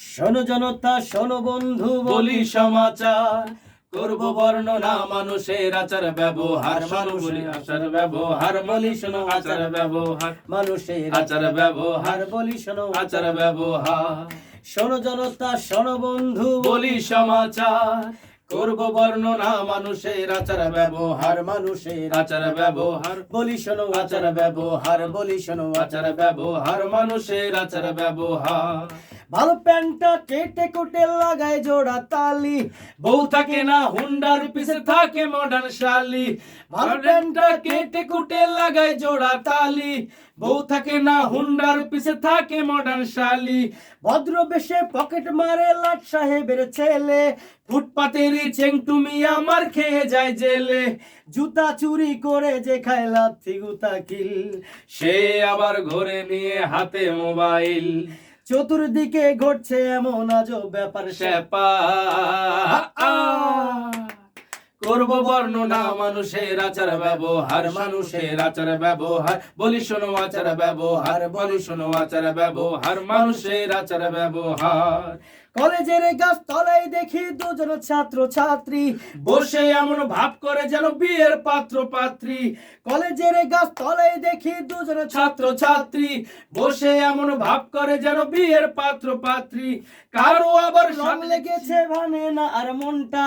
শোনো জনতা শোনো বন্ধু বলি সমাচার। করব বর্ণনা মানুষের আচার ব্যবহার। মানুষের আচার ব্যবহার বলি শোনো আচার ব্যবহার। মানুষের আচার ব্যবহার বলি শোনো আচার ব্যবহার। শোনো জনতা শোনো বন্ধু বলি সমাচার। করব বর্ণনা মানুষের আচার ব্যবহার মানুষের আচার ব্যবহার। বলি শোনো আচার ব্যবহার বলি শোনো আচার ব্যবহার মানুষের আচার ব্যবহার। ভালো প্যান্টটা কেটে কুটে লাগায় জোড়া তালি। বউ থাকে না হুন্ডার পিছে থাকে মডার্ন শালি। ভালো প্যান্টটা কেটে কুটে লাগায় জোড়া তালি। বউ থাকে না হুন্ডার, পিছে থাকে মডার্ন শালি। ভদ্র বেশে পকেট মারে লাট সাহেবের ছেলে। ফুটপাতের চেং তুমি আমার খেয়ে যায় জেলে। জুতা চুরি করে যে খায় লাথি গুতা কিল। সে আবার ঘরে নিয়ে হাতে মোবাইল। চতুর্দিকে ঘটছে এমন আজব ব্যাপার স্যাপা করব বর্ণনা মানুষের আচার ব্যবহার মানুষের আচার ব্যবহার। বলি শোনো আচার ব্যবহার বলি শোনো আচার ব্যবহার মানুষের আচার ব্যবহার। কলেজের গাছ তলায় দেখি দুজন ছাত্র ছাত্রী বসে এমন ভাব করে যেন বিয়ের পাত্র পাত্রী। কলেজের গাছ তলায় দেখি দুজন ছাত্র ছাত্রী বসে এমন ভাব করে যেন বিয়ের পাত্র পাত্রী। কারও আবার রং লেগেছে মানে না আর মনটা?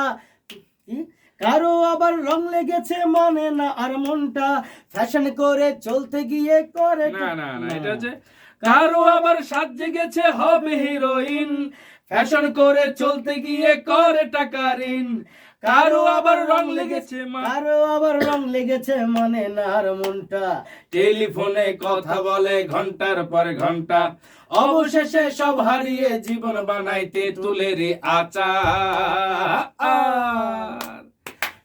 কারও আবার রং লেগেছে মানে না আর মনটা ফ্যাশন করে চলতে গিয়ে করে না না না এটা হচ্ছে কারও আবার সাজে গেছে হবে হিরোইন ফ্যাশন করে চলতে গিয়ে করে টাকা ঋণ। কারও আবার রং লেগেছে কারও আবার রং লেগেছে মানে না আর মনটা টেলিফোনে কথা বলে ঘণ্টার পর ঘণ্টা। অবশেষে সব হারিয়ে জীবন বানাইতে তুলেরি আচার।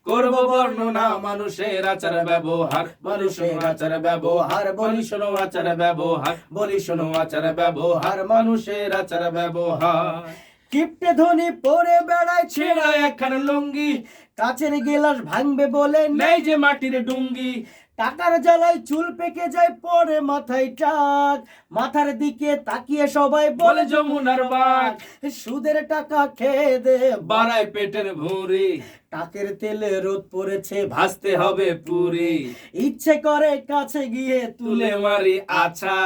করব বর্ণনা মানুষের আচার ব্যবহার। মানুষের আচার ব্যবহার বলি শোনো আচার ব্যবহার। বলি শোনো আচার ব্যবহার মানুষের আচার ব্যবহার। কিপটে ধনি পরে বেড়ায় ছেঁড়া একখান লুঙ্গি। কাছের গেলাস ভাঙবে বলে নেই যে মাটির ডুঙ্গি। টাকার জ্বালায় চুল পেকে যায় পরে মাথায় টাক। মাথার দিকে তাকিয়ে সবাই বলে যমুনার বাঘ। সুদের টাকা খেয়ে দে বাড়ায় পেটের ভুঁড়ি। টাকের তেলে রোদ পড়েছে ভাসতে হবে পুরি। ইচ্ছে করে কাছে গিয়ে তুলে মারি আচ্ছা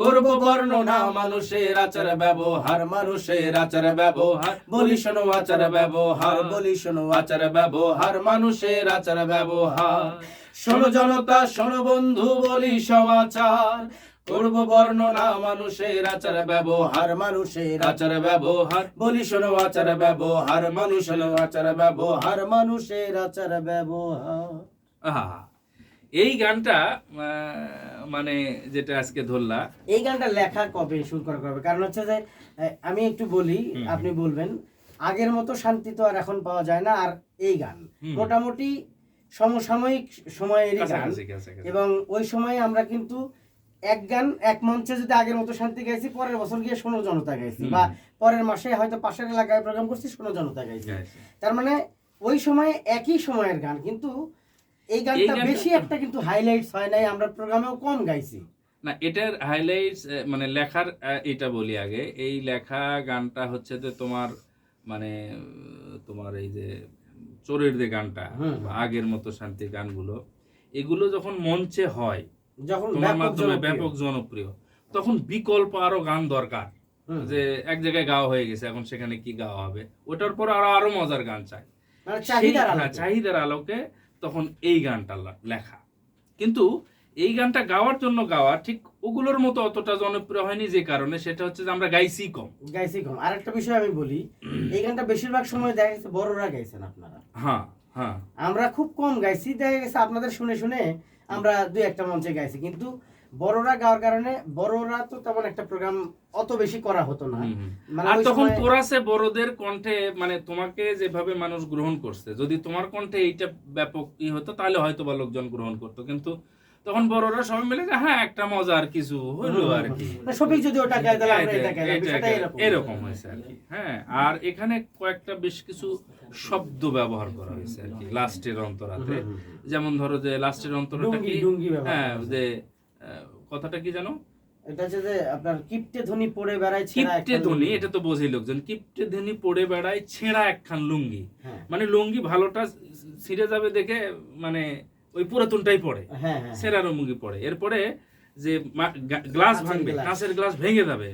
করব বর্ণনা মানুষের আচার ব্যবহার মানুষের আচার ব্যবহার। বলি শোনো আচার ব্যবহার। বলি শোনো আচার ব্যবহার মানুষের আচার ব্যবহার। শোনো জনতা শোনো বন্ধু বলি সমাচার। করব বর্ণনা মানুষের আচার ব্যবহার মানুষের আচার ব্যবহার। বলি শোনো আচার ব্যবহার মানুষের আচার ব্যবহার মানুষের আচার ব্যবহার। আহা। এই গানটা মানে যেটা আজকে ধরলা। এই গানটা লেখা কবে শুরু করা হবে কারণ হচ্ছে যে আমি একটু বলি আপনি বলবেন আগের মতো শান্তি তো আর এখন পাওয়া যায় না আর এই গান। মোটামুটি সমসাময়িক সময়েরই গান। এবং ওই সময় আমরা কিন্তু এক গান এক মঞ্চে যদি আগের মতো শান্তি গাইছি পরের বছর গিয়ে শোনো জনতা গাইছি। বা পরের মাসে হয়তো পাশের এলাকায় প্রোগ্রাম করছি শোনো জনতা গাইছে। তার মানে ওই সময় একই সময়ের গান কিন্তু এই গানটা বেশি একটা কিন্তু হাইলাইটস হয় নাই আমরা প্রোগ্রামেও কম গাইছি। না এটার হাইলাইটস মানে লেখার এটা বলি আগে। এই লেখা গানটা হচ্ছে যে তোমার মানে তোমার এই যে চোরের যে গানটা আগের মতো শান্তির গানগুলো এগুলো যখন মঞ্চে হয় যখন তোমার মাধ্যমে ব্যাপক জনপ্রিয় তখন বিকল্প আরও গান দরকার। যে এক জায়গায় গাওয়া হয়ে গেছে এখন সেখানে কি গাওয়া হবে? ওটার পর আরও আরও মজার গান চাই। মানে চাহিদার হ্যাঁ, আলোকে। তখন এই গানটা লেখা। কিন্তু এই গানটা গাওয়ার জন্য গাওয়া ঠিক ওগুলোর মতো অতটা জনপ্রিয় হয়নি যে কারণে সেটা হচ্ছে যে আমরা গাইছি কম। গাইছি কম। আর একটা বিষয় আমি বলি এই গানটা বেশিরভাগ সময় দেখা গেছে বড়রা গাইছেন আপনারা। হ্যাঁ হ্যাঁ। আমরা খুব কম গাইছি দেখা গেছে আপনাদের শুনে শুনে আমরা দুই একটা মঞ্চে গাইছি। কিন্তু বড়রা গাওয়ার কারণে বড়রা তো তেমন একটা প্রোগ্রাম অত বেশি করা হতো না। মানে আর তখন কোরাসে বড়দের কণ্ঠে মানে তোমাকে যেভাবে মানুষ গ্রহণ করছে যদি তোমার কণ্ঠে এইটা ব্যাপক ই হতো তাহলে হয়তো বা লোকজন গ্রহণ করতো। কিন্তু তখন বড়রা সবাই মিলে যে হ্যাঁ একটা মজার কিছু হলো আর কি। শফিক যদি ওটা গায় তাহলে আমরা এটা এটা- এরকম হয়েছে। আর কি। হ্যাঁ আর এখানে কয়েকটা বেশ কিছু শব্দ ব্যবহার করা হয়েছে আর কি লাস্টের অন্তরাতে। যেমন ধরো যে লাস্টের অন্তরাটা কি? হ্যাঁ যে কথাটা কি জানো? এটা হচ্ছে যে আপনার কিপটে ধ্বনি পড়ে বেড়ায় ছেঁড়া কিপটে একটা এটা তো বোঝে লোকজন। কিপটে ধনী পড়ে বেড়ায় ছেঁড়া একখান লুঙ্গি। হ্যাঁ। মানে লুঙ্গি ভালোটা ছিঁড়ে যাবে দেখে মানে ওই পুরাতনটাই পড়ে। হ্যাঁ হ্যাঁ সেরা লুঙ্গি পড়ে। এরপরে যে গ্লাস ভাঙবে। কাঁচের গ্লাস ভেঙে যাবে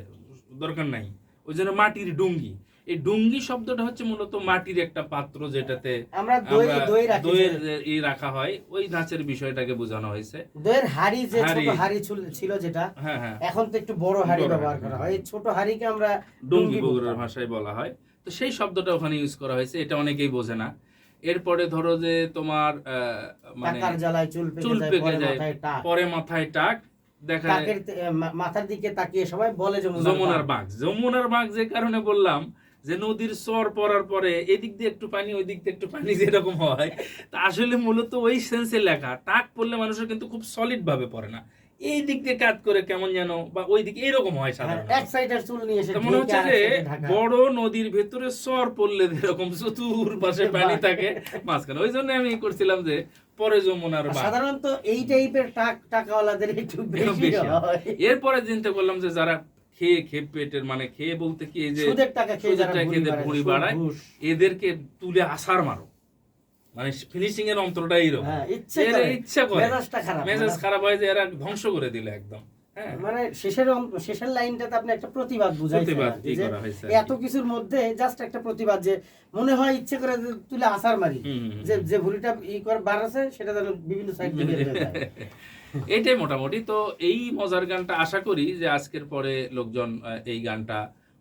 দরকার নাই। ওই জন্য মাটির ডুঙ্গি। এই ডুঙ্গি শব্দটা হচ্ছে মূলত মাটির একটা পাত্র যেটাতে আমরা দইয়ের ই রাখা হয়। ওই ধাঁচের বিষয়টাকে বোঝানো হয়েছে। দইয়ের হাড়ি যে ছোট হাঁড়ি। ছিল- যেটা হ্যাঁ হ্যাঁ। এখন তো একটু বড় হাড়ি ব্যবহার করা হ্যাঁ। এই ছোট হাড়িকে আমরা ডুঙ্গি বগুড়ার ভাষায় বলা হয়। তো সেই শব্দটা ওখানে ইউজ করা হয়েছে এটা অনেকেই বোঝে না। এরপরে ধরো যে তোমার মানে চুল পেকে যায় পরে মাথায় টাক। দেখা মাথার দিকে তাকিয়ে সবাই বলে যমুনার বাঘ। যমুনার বাঘ যে কারণে বললাম যে নদীর চর পড়ার পরে এদিক দিয়ে একটু পানি ওই দিক দিয়ে একটু পানি যেরকম হয় তা আসলে মূলত ওই সেন্সে লেখা। টাক পড়লে মানুষের কিন্তু খুব সলিড ভাবে পড়ে না। এই দিক দিয়ে কাজ করে কেমন যেন বা ওই দিকে এরকম হয় হ্যাঁ, সাধারণত। এক সাইডের চুল নিয়ে এসে মনে হচ্ছে যে বড় নদীর ভেতরে চর পড়লে যেরকম চতুর পাশে পানি থাকে মাঝখানে। ওই জন্য আমি করছিলাম যে পরে যমুনার আর সাধারণত এই টাইপের টাক টাকাওয়ালাদের একটু বেশি হয়। এরপরে চিন্তা করলাম যে যারা খেয়ে খেয়ে পেটের মানে খেয়ে বলতে কি এই যে সুদের টাকা খেয়ে যারা ভুঁড়ি বাড়ায়। এদেরকে তুলে আসার মারো। মানে ফিনিশিং এর অন্তরটা এইরকম হ্যাঁ, ইচ্ছে করে। মেজাজটা খারাপ মেজাজ মেজাজ- খারাপ হয় যে এরা ধ্বংস করে দিলে একদম। হ্যাঁ মানে শেষের শেষের লাইনটাতে আপনি একটা প্রতিবাদ বুঝাইছেন এত কিছুর মধ্যে জাস্ট একটা প্রতিবাদ যে মনে হয় ইচ্ছে করে তুলে আসার মারি। যে যে ভুড়িটা ই করে বাড়াছে সেটা যেন বিভিন্ন সাইড থেকে বের হয়ে। এটাই মোটামুটি। তো এই মজার গানটা আশা করি যে আজকের পরে লোকজন এই গানটা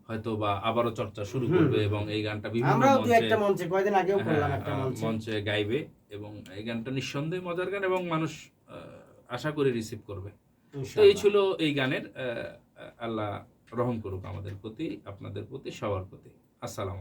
হয়তো বা আবারও চর্চা শুরু করবে এবং এই গানটা বিভিন্ন মঞ্চে একটা মঞ্চে কয়দিন আগেও করলাম হ্যাঁ, একটা মঞ্চে। গাইবে এবং এই গানটা নিঃসন্দেহে মজার গান এবং মানুষ আশা করি রিসিভ করবে। তো এই ছিল এই গানের আল্লাহ রহম করুক আমাদের প্রতি, আপনাদের প্রতি, সবার প্রতি। আসসালাম